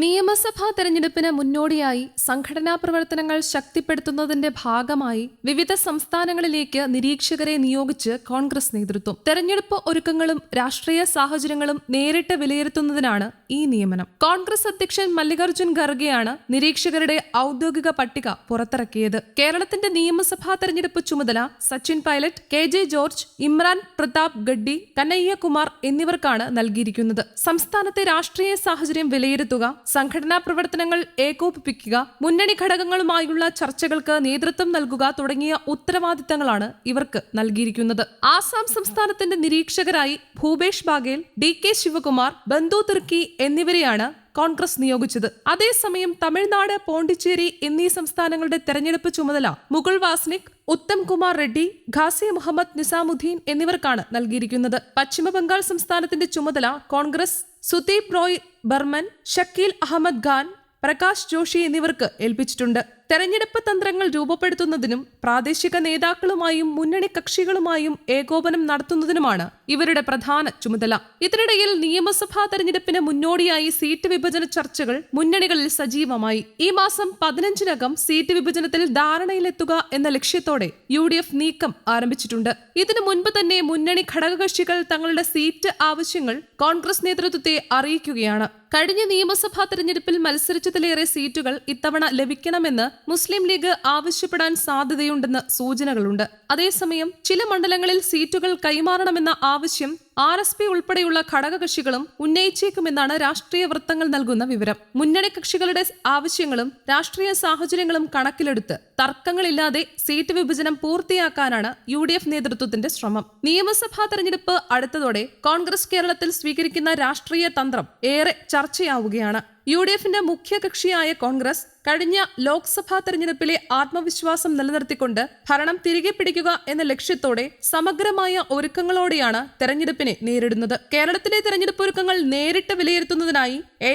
നിയമസഭാ തെരഞ്ഞെടുപ്പിന് മുന്നോടിയായി സംഘടനാ പ്രവർത്തനങ്ങൾ ശക്തിപ്പെടുത്തുന്നതിന്റെ ഭാഗമായി വിവിധ സംസ്ഥാനങ്ങളിലേക്ക് നിരീക്ഷകരെ നിയോഗിച്ച് കോൺഗ്രസ് നേതൃത്വം. തെരഞ്ഞെടുപ്പ് ഒരുക്കങ്ങളും രാഷ്ട്രീയ സാഹചര്യങ്ങളും നേരിട്ട് വിലയിരുത്തുന്നതിനാണ് ഈ നിയമനം. കോൺഗ്രസ് അധ്യക്ഷൻ മല്ലികാർജുൻ ഖർഗെയാണ് നിരീക്ഷകരുടെ ഔദ്യോഗിക പട്ടിക പുറത്തിറക്കിയത്. കേരളത്തിന്റെ നിയമസഭാ തെരഞ്ഞെടുപ്പ് ചുമതല സച്ചിൻ പൈലറ്റ് കെ ജെ ജോർജ് ഇമ്രാൻ പ്രതാപ് ഗഡ്ഡി കനയ്യകുമാർ എന്നിവർക്കാണ് നൽകിയിരിക്കുന്നത്. സംസ്ഥാനത്തെ രാഷ്ട്രീയ സാഹചര്യം വിലയിരുത്തുക സംഘടനാ പ്രവർത്തനങ്ങൾ ഏകോപിപ്പിക്കുക മുന്നണി ഘടകങ്ങളുമായുള്ള ചർച്ചകൾക്ക് നേതൃത്വം നൽകുക തുടങ്ങിയ ഉത്തരവാദിത്തങ്ങളാണ് ഇവർക്ക് നൽകിയിരിക്കുന്നത്. ആസാം സംസ്ഥാനത്തിന്റെ നിരീക്ഷകരായി ഭൂപേഷ് ബാഗേൽ ഡി കെ ശിവകുമാർ ബന്ദു തുർക്കി എന്നിവരെയാണ് കോൺഗ്രസ് നിയോഗിച്ചത്. അതേസമയം തമിഴ്നാട് പോണ്ടിച്ചേരി എന്നീ സംസ്ഥാനങ്ങളുടെ തെരഞ്ഞെടുപ്പ് ചുമതല മുകുൾ വാസ്നിക് ഉത്തം കുമാർ റെഡ്ഡി ഖാസി മുഹമ്മദ് നിസാമുദ്ദീൻ എന്നിവർക്കാണ് നൽകിയിരിക്കുന്നത്. പശ്ചിമബംഗാൾ സംസ്ഥാനത്തിന്റെ ചുമതല കോൺഗ്രസ് സുദീപ് റോയ് ബർമൻ ഷക്കീൽ അഹമ്മദ് ഖാൻ പ്രകാശ് ജോഷി എന്നിവർക്ക് ഏൽപ്പിച്ചിട്ടുണ്ട്. തെരഞ്ഞെടുപ്പ് തന്ത്രങ്ങൾ രൂപപ്പെടുത്തുന്നതിനും പ്രാദേശിക നേതാക്കളുമായും മുന്നണി കക്ഷികളുമായും ഏകോപനം നടത്തുന്നതിനുമാണ് ഇവരുടെ പ്രധാന ചുമതല. ഇതിനിടയിൽ നിയമസഭാ തെരഞ്ഞെടുപ്പിന് മുന്നോടിയായി സീറ്റ് വിഭജന ചർച്ചകൾ മുന്നണികളിൽ സജീവമായി. ഈ മാസം പതിനഞ്ചിനകം സീറ്റ് വിഭജനത്തിൽ ധാരണയിലെത്തുക എന്ന ലക്ഷ്യത്തോടെ യു നീക്കം ആരംഭിച്ചിട്ടുണ്ട്. ഇതിനു മുൻപ് തന്നെ മുന്നണി ഘടകകക്ഷികൾ തങ്ങളുടെ സീറ്റ് ആവശ്യങ്ങൾ കോൺഗ്രസ് നേതൃത്വത്തെ അറിയിക്കുകയാണ്. കഴിഞ്ഞ നിയമസഭാ തെരഞ്ഞെടുപ്പിൽ മത്സരിച്ചതിലേറെ സീറ്റുകൾ ഇത്തവണ ലഭിക്കണമെന്ന് മുസ്ലിം ലീഗ് ആവശ്യപ്പെടാൻ സാധ്യതയുണ്ടെന്ന് സൂചനകളുണ്ട്. അതേസമയം ചില മണ്ഡലങ്ങളിൽ സീറ്റുകൾ കൈമാറണമെന്ന ആവശ്യം ആർ എസ് പി ഉൾപ്പെടെയുള്ള ഘടകകക്ഷികളും ഉന്നയിച്ചേക്കുമെന്നാണ് രാഷ്ട്രീയ വൃത്തങ്ങൾ നൽകുന്ന വിവരം. മുന്നണി കക്ഷികളുടെ ആവശ്യങ്ങളും രാഷ്ട്രീയ സാഹചര്യങ്ങളും കണക്കിലെടുത്ത് തർക്കങ്ങളില്ലാതെ സീറ്റ് വിഭജനം പൂർത്തിയാക്കാനാണ് യു ഡി എഫ് നേതൃത്വത്തിന്റെ ശ്രമം. നിയമസഭാ തെരഞ്ഞെടുപ്പ് അടുത്തതോടെ കോൺഗ്രസ് കേരളത്തിൽ സ്വീകരിക്കുന്ന രാഷ്ട്രീയ തന്ത്രം ഏറെ ചർച്ചയാവുകയാണ്. യു ഡി എഫിന്റെ മുഖ്യ കക്ഷിയായ കോൺഗ്രസ് കഴിഞ്ഞ ലോക്സഭാ തെരഞ്ഞെടുപ്പിലെ ആത്മവിശ്വാസം നിലനിർത്തിക്കൊണ്ട് ഭരണം തിരികെ പിടിക്കുക എന്ന ലക്ഷ്യത്തോടെ സമഗ്രമായ ഒരുക്കങ്ങളോടെയാണ് തെരഞ്ഞെടുപ്പിനെ നേരിടുന്നത്. കേരളത്തിലെ തെരഞ്ഞെടുപ്പ് ഒരുക്കങ്ങൾ നേരിട്ട് വിലയിരുത്തുന്നതിനായി എ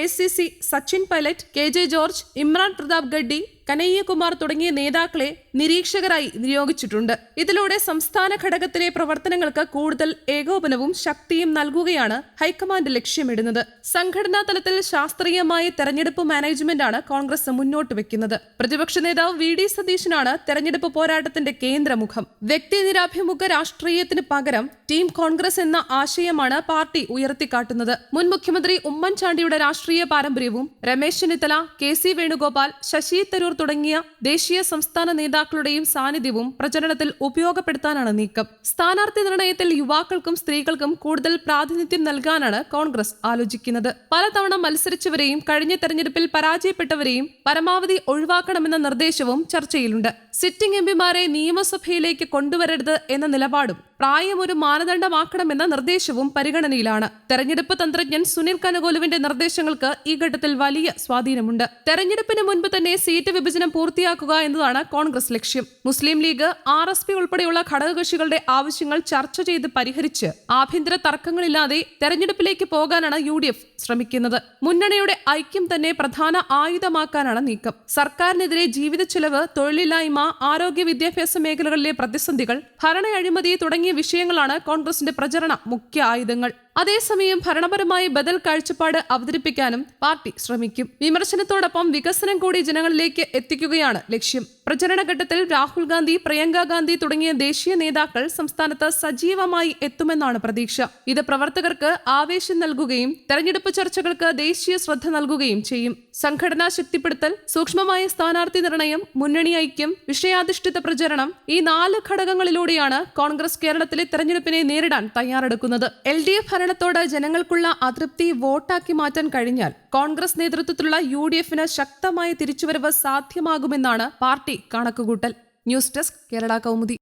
സച്ചിൻ പൈലറ്റ് കെ ജെ ജോർജ് ഇമ്രാൻ പ്രതാപ് ഗഡ്ഡി കനയ്യകുമാർ തുടങ്ങിയ നേതാക്കളെ നിരീക്ഷകരായി നിയോഗിച്ചിട്ടുണ്ട്. ഇതിലൂടെ സംസ്ഥാന ഘടകത്തിലെ പ്രവർത്തനങ്ങൾക്ക് കൂടുതൽ ഏകോപനവും ശക്തിയും നൽകുകയാണ് ഹൈക്കമാൻഡ് ലക്ഷ്യമിടുന്നത്. സംഘടനാ തലത്തിൽ ശാസ്ത്രീയമായ തെരഞ്ഞെടുപ്പ് മാനേജ്മെന്റാണ് കോൺഗ്രസ് മുന്നോട്ട് വെക്കുന്നത്. പ്രതിപക്ഷ നേതാവ് വി ഡി സതീശനാണ് തെരഞ്ഞെടുപ്പ് പോരാട്ടത്തിന്റെ കേന്ദ്രമുഖം. വ്യക്തി നിരാഭിമുഖ രാഷ്ട്രീയത്തിന് പകരം ടീം കോൺഗ്രസ് എന്ന ആശയമാണ് പാർട്ടി ഉയർത്തിക്കാട്ടുന്നത്. മുൻ മുഖ്യമന്ത്രി ഉമ്മൻചാണ്ടിയുടെ രാഷ്ട്രീയ പാരമ്പര്യവും രമേശ് ചെന്നിത്തല കെ സി വേണുഗോപാൽ ശശി തരൂർ തുടങ്ങിയ ദേശീയ സംസ്ഥാന നേതാക്കളുടെയും സാന്നിധ്യവും പ്രചരണത്തിൽ ഉപയോഗപ്പെടുത്താനാണ് നീക്കം. സ്ഥാനാർത്ഥി നിർണയത്തിൽ യുവാക്കൾക്കും സ്ത്രീകൾക്കും കൂടുതൽ പ്രാതിനിധ്യം നൽകാനാണ് കോൺഗ്രസ് ആലോചിക്കുന്നത്. പലതവണ മത്സരിച്ചവരെയും കഴിഞ്ഞ തെരഞ്ഞെടുപ്പിൽ പരാജയപ്പെട്ടവരെയും പരമാവധി ഒഴിവാക്കണമെന്ന നിർദ്ദേശവും ചർച്ചയിലുണ്ട്. സിറ്റിംഗ് എംപിമാരെ നിയമസഭയിലേക്ക് കൊണ്ടുവരരുത് എന്ന നിലപാടും പ്രായം ഒരു മാനദണ്ഡമാക്കണമെന്ന നിർദ്ദേശവും പരിഗണനയിലാണ്. തെരഞ്ഞെടുപ്പ് തന്ത്രജ്ഞൻ സുനിൽ കനകോലുവിന്റെ നിർദ്ദേശങ്ങൾക്ക് ഈ ഘട്ടത്തിൽ വലിയ സ്വാധീനമുണ്ട്. തെരഞ്ഞെടുപ്പിന് മുൻപ് തന്നെ സീറ്റ് വിഭജനം പൂർത്തിയാക്കുക എന്നതാണ് കോൺഗ്രസ് ലക്ഷ്യം. Muslim League R S P ഉൾപ്പെടെയുള്ള ഘടകകക്ഷികളുടെ ആവശ്യങ്ങൾ ചർച്ച ചെയ്ത് പരിഹരിച്ച് ആഭ്യന്തര തർക്കങ്ങളില്ലാതെ തെരഞ്ഞെടുപ്പിലേക്ക് പോകാനാണ് യു ഡി എഫ് ശ്രമിക്കുന്നത്. മുന്നണിയുടെ ഐക്യം തന്നെ പ്രധാന ആയുധമാക്കാനാണ് നീക്കം. സർക്കാരിനെതിരെ ജീവിത ചെലവ് തൊഴിലില്ലായ്മ ആരോഗ്യ വിദ്യാഭ്യാസ മേഖലകളിലെ പ്രതിസന്ധികൾ ഭരണ അഴിമതി തുടങ്ങിയ വിഷയങ്ങളാണ് കോൺഗ്രസിന്റെ പ്രചരണ മുഖ്യ ആയുധങ്ങൾ. അതേസമയം ഭരണപരമായി ബദൽ കാഴ്ചപ്പാട് അവതരിപ്പിക്കാനും പാർട്ടി ശ്രമിക്കും. വിമർശനത്തോടൊപ്പം വികസനം കൂടി ജനങ്ങളിലേക്ക് എത്തിക്കുകയാണ് ലക്ഷ്യം. പ്രചരണഘട്ടത്തിൽ രാഹുൽ ഗാന്ധി പ്രിയങ്ക ഗാന്ധി തുടങ്ങിയ ദേശീയ നേതാക്കൾ സംസ്ഥാനത്ത് സജീവമായി എത്തുമെന്നാണ് പ്രതീക്ഷ. ഇത് പ്രവർത്തകർക്ക് ആവേശം നൽകുകയും തെരഞ്ഞെടുപ്പ് ചർച്ചകൾക്ക് ദേശീയ ശ്രദ്ധ നൽകുകയും ചെയ്യും. സംഘടനാ ശക്തിപ്പെടുത്തൽ സൂക്ഷ്മമായ സ്ഥാനാർത്ഥി നിർണയം മുന്നണി ഐക്യം വിഷയാധിഷ്ഠിത പ്രചരണം ഈ നാല് ഘടകങ്ങളിലൂടെയാണ് കോൺഗ്രസ് കേരളത്തിലെ തെരഞ്ഞെടുപ്പിനെ നേരിടാൻ തയ്യാറെടുക്കുന്നത്. എൽ ഡി എഫ് ഭരണത്തോട് ജനങ്ങൾക്കുള്ള അതൃപ്തി വോട്ടാക്കി മാറ്റാൻ കഴിഞ്ഞാൽ കോൺഗ്രസ് നേതൃത്വത്തിലുള്ള യു ഡി എഫിന് ശക്തമായ തിരിച്ചുവരവ് സാധ്യമാകുമെന്നാണ് പാർട്ടി കണക്കുകൂട്ടൽ. News desk Kerala Kaumudi.